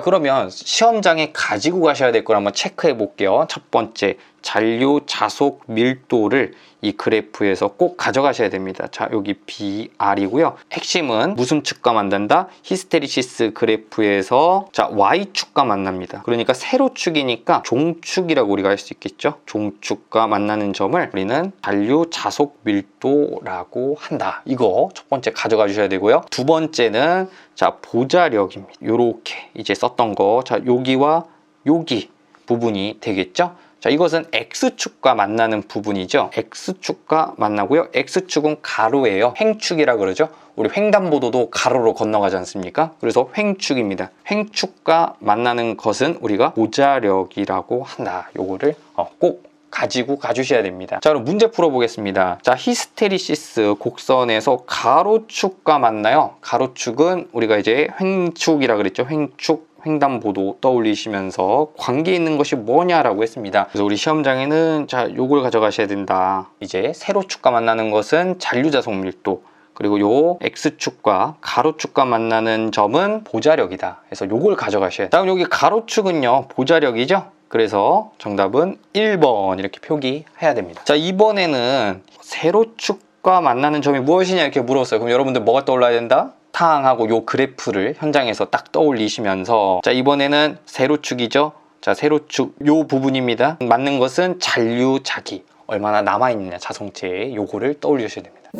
자 그러면 시험장에 가지고 가셔야 될 걸 한번 체크해 볼게요. 첫 번째 잔류 자속 밀도를 이 그래프에서 꼭 가져가셔야 됩니다. 자 여기 BR이고요. 핵심은 무슨 축과 만든다? 히스테리시스 그래프에서 자 Y축과 만납니다. 그러니까 세로축이니까 종축이라고 우리가 할 수 있겠죠. 종축과 만나는 점을 우리는 잔류 자속 밀도라고 한다. 이거 첫 번째 가져가 주셔야 되고요. 두 번째는 자 보자력입니다. 요렇게 이제 썼던 거. 자 여기와 여기 부분이 되겠죠. 자, 이것은 X축과 만나는 부분이죠. X축과 만나고요. X축은 가로예요. 횡축이라 그러죠. 우리 횡단보도도 가로로 건너가지 않습니까? 그래서 횡축입니다. 횡축과 만나는 것은 우리가 보자력이라고 한다. 요거를 어, 꼭 가지고 가주셔야 됩니다. 자, 그럼 문제 풀어보겠습니다. 자, 히스테리시스 곡선에서 가로축과 만나요. 가로축은 우리가 이제 횡축이라 그랬죠. 횡축 횡단보도 떠올리시면서 관계 있는 것이 뭐냐라고 했습니다. 그래서 우리 시험장에는 자 요걸 가져가셔야 된다. 이제 세로축과 만나는 것은 잔류자속 밀도 그리고 요 X축과 가로축과 만나는 점은 보자력이다. 그래서 요걸 가져가셔야 돼요. 다음 여기 가로축은요 보자력이죠. 그래서 정답은 1번 이렇게 표기해야 됩니다. 자 이번에는 세로축과 만나는 점이 무엇이냐 이렇게 물었어요. 그럼 여러분들 뭐가 떠올라야 된다? 탕하고 요 그래프를 현장에서 딱 떠올리시면서 자 이번에는 세로축이죠? 자 세로축 요 부분입니다. 맞는 것은 잔류 자기. 얼마나 남아있느냐 자성체에 요거를 떠올리셔야 됩니다